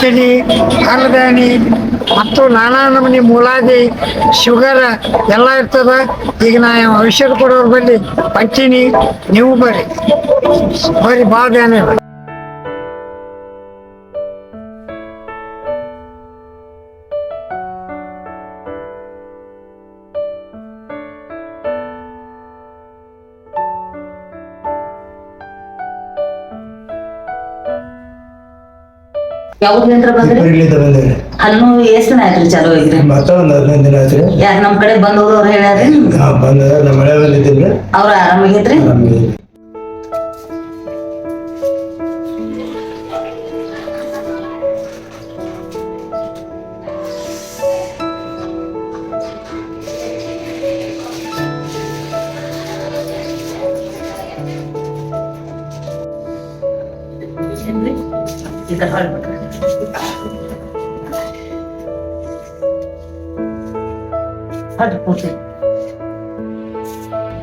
ತಲಿ ಹರದಾಣಿ ಮತ್ತು ನಾನಾ ನಮೂನಿ ಮೂಲಾದಿ, ಶುಗರ್ ಎಲ್ಲ ಇರ್ತದ. ಈಗ ನಾ ಔಷಧ ಕೊಡೋರು ಬಲ್ಲಿ ಪಂಚಿನಿ, ನೀವು ಬರ್ರಿ. ಬರ್ರಿ ಭಾಳ ಧ್ಯಾನ ಹಾಳು ಬಂದ್ರಿ? ಇಲ್ಲಿಂದ ಎಷ್ಟು ದಿನ ಆಯ್ತ್ರಿ ಚಾಲೂ ಮತ್ತ ಒಂದ್ ಹದಿನೈದು ದಿನ ಆಯ್ತ್ರಿ. ಯಾರ್ ನಮ್ ಕಡೆ ಅವ್ರು ಹೇಳ್ಯಾರಿ ಬಂದ ನಮ್ಮ ಅವ್ರ ಆರಾಮಾಗೈತ್ರಿ. ಈ.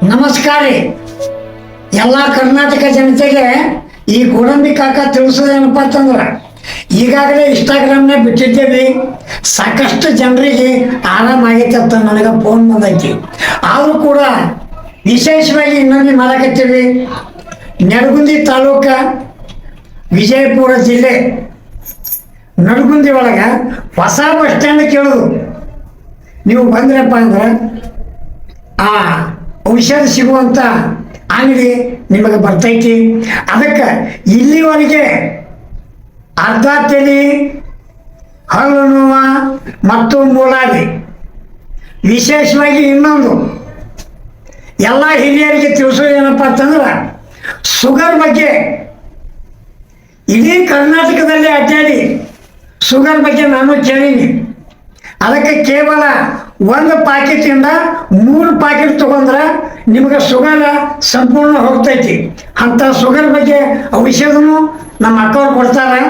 ನಮಸ್ಕಾರ ರೀ. ಎಲ್ಲ ಕರ್ನಾಟಕ ಜನತೆಗೆ ಈ ಗೋಡಂಬಿ ಕಾಕ ತಿಳಿಸೋದೇನಪ್ಪ ಅಂತಂದ್ರೆ, ಈಗಾಗಲೇ ಇನ್ಸ್ಟಾಗ್ರಾಮ್ನ ಬಿಟ್ಟಿದ್ದೇವೆ. ಸಾಕಷ್ಟು ಜನರಿಗೆ ಆರಾಮಾಗೈತೆ ಅಂತ ನನಗೆ ಫೋನ್ ಬಂದೈತಿ. ಆದರೂ ಕೂಡ ವಿಶೇಷವಾಗಿ ಇನ್ನೊಂದು ಮಾಡಕತ್ತೀವಿ ನೆಡಗುಂದಿ ತಾಲೂಕ ವಿಜಯಪುರ ಜಿಲ್ಲೆ ನಡಗುಂದಿ ಒಳಗೆ ಹೊಸ ಬಸ್ ಸ್ಟ್ಯಾಂಡ್ ಕೇಳೋದು. ನೀವು ಬಂದ್ರಪ್ಪ ಅಂದ್ರೆ, ಆ ಔಷಧ ಸಿಗುವಂಥ ಅಂಗಡಿ ನಿಮಗೆ ಬರ್ತೈತಿ. ಅದಕ್ಕೆ ಇಲ್ಲಿವರೆಗೆ ಅರ್ಧ ತಲೆ ಹಲ್ಲು ನೋವ ಮತ್ತು ಮೂಲಾದಿ ವಿಶೇಷವಾಗಿ ಇನ್ನೊಂದು, ಎಲ್ಲ ಹಿರಿಯರಿಗೆ ತಿಳಿಸೋದು ಏನಪ್ಪ ಅಂತಂದ್ರೆ ಶುಗರ್ ಬಗ್ಗೆ ಇಡೀ ಕರ್ನಾಟಕದಲ್ಲಿ ಅಡ್ಡಾಡಿ ಶುಗರ್ ಬಗ್ಗೆ ನಾನು ಕೇಳೀನಿ. ಅದಕ್ಕೆ ಕೇವಲ ಒಂದು ಪ್ಯಾಕೆಟಿಂದ ಮೂರು ಪ್ಯಾಕೆಟ್ ತಗೊಂಡ್ರೆ ನಿಮಗೆ ಶುಗರ್ ಸಂಪೂರ್ಣ ಹೋಗ್ತೈತಿ. ಅಂತ ಶುಗರ್ ಬಗ್ಗೆ ಔಷಧನು ನಮ್ಮ ಅಕ್ಕವ್ರು ಕೊಡ್ತಾರೆ.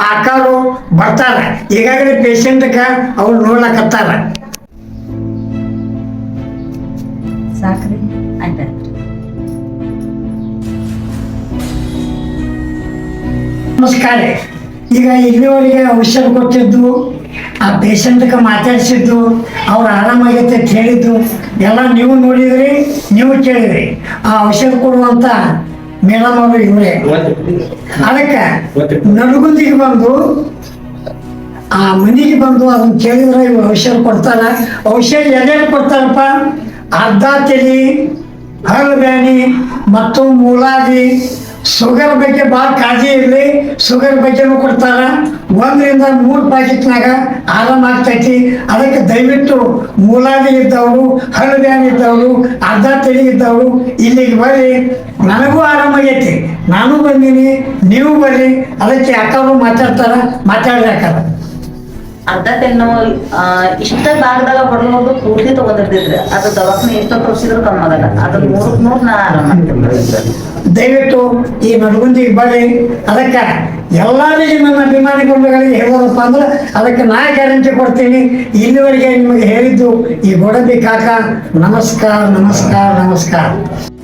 ಆ ಅಕ್ಕವರು ಬರ್ತಾರೆ. ಈಗಾಗಲೇ ಪೇಷಂಟ್ಗೆ ಅವ್ರು ನೋಡ್ಲಕತ್ತಾರ. ಸಾಕ್ರಿ ಆಯ್ತಾಯ್ತ್ರಿ ನಮಸ್ಕಾರ. ಈಗ ಇಲ್ಲಿವರೆಗೆ ಔಷಧ ಕೊಟ್ಟಿದ್ದು, ಆ ಪೇಷಂಟ್ಗೆ ಮಾತಾಡಿಸಿದ್ದು, ಅವ್ರು ಆರಾಮಾಗೈತೆ ಅಂತ ಹೇಳಿದ್ದು, ಎಲ್ಲ ನೀವು ನೋಡಿದ್ರಿ, ನೀವು ಕೇಳಿದ್ರಿ. ಆ ಔಷಧ ಕೊಡುವಂತ ಮೇಡಮ್ ಅವರು ಇವರೇ. ಅದಕ್ಕೆ ನಡುಗುಂದಿಗೆ ಬಂದು, ಆ ಮನೆಗೆ ಬಂದು ಅದನ್ನ ಕೇಳಿದ್ರೆ ಇವ್ರು ಔಷಧ ಕೊಡ್ತಾರ. ಔಷಧ ಎಲ್ಲೆಲ್ಲಿ ಕೊಡ್ತಾರಪ್ಪ? ಅರ್ಧ ತಲಿ ಬ್ಯಾನಿ ಮತ್ತು ಮೂಲಾದಿ ಶುಗರ್ ಬಗ್ಗೆ ಭಾಳ ಕಾಳಜಿ ಇರಲಿ. ಶುಗರ್ ಬಗ್ಗೆನೂ ಕೊಡ್ತಾರ. ಒಂದರಿಂದ ಮೂರು ಪ್ಯಾಕೆಟ್ನಾಗ ಆರಾಮ ಆಗ್ತೈತಿ. ಅದಕ್ಕೆ ದಯವಿಟ್ಟು ಮೂಲಾದಿ ಇದ್ದವರು ಬ್ಯಾನಿ ಇದ್ದವರು, ಅರ್ಧ ತಳಿ ಇದ್ದವರು ಇಲ್ಲಿಗೆ ಬರ್ರಿ. ನನಗೂ ಆರಾಮಾಗೈತಿ ನಾನು ಬಂದೀನಿ, ನೀವು ಬರ್ರಿ. ಅದಕ್ಕೆ ಅಕ್ಕವರು ಮಾತಾಡ್ತಾರ, ಮಾತಾಡ್ರಿ ಅಕ್ಕಾರ ಅರ್ಧ ಆ, ಇಷ್ಟ ಭಾಗದಾಗ ಹೊಡೆದು ಪೂರ್ತಿ ತಗೊಂಡಿರ್ತಿದ್ರೆ. ಅದು ದವಾಖಾನೆ ಎಷ್ಟೋ ತೋರಿಸಿದ್ರು ಕಮ್ಮಿ ಆಗಲ್ಲ. ಅದು ಮೂರಕ್ ಮೂರ್ ನಾ ದಯವಿಟ್ಟು ಈ ನಡುಗುಂದಿಗೆ ಬಳಿ ಅದಕ್ಕೆ ಎಲ್ಲರಿಗೆ ನನ್ನ ಅಭಿಮಾನಿ ಗುಂಪುಗಳಿಗೆ ಹೇಳೋದಪ್ಪ ಅಂದ್ರೆ ಅದಕ್ಕೆ ನಾ ಗ್ಯಾರಂಟಿ ಕೊಡ್ತೀನಿ. ಇಲ್ಲಿವರೆಗೆ ನಿಮಗೆ ಹೇಳಿದ್ದು ಈ ಗೋಡಂಬಿ ಕಾಕ. ನಮಸ್ಕಾರ ನಮಸ್ಕಾರ ನಮಸ್ಕಾರ.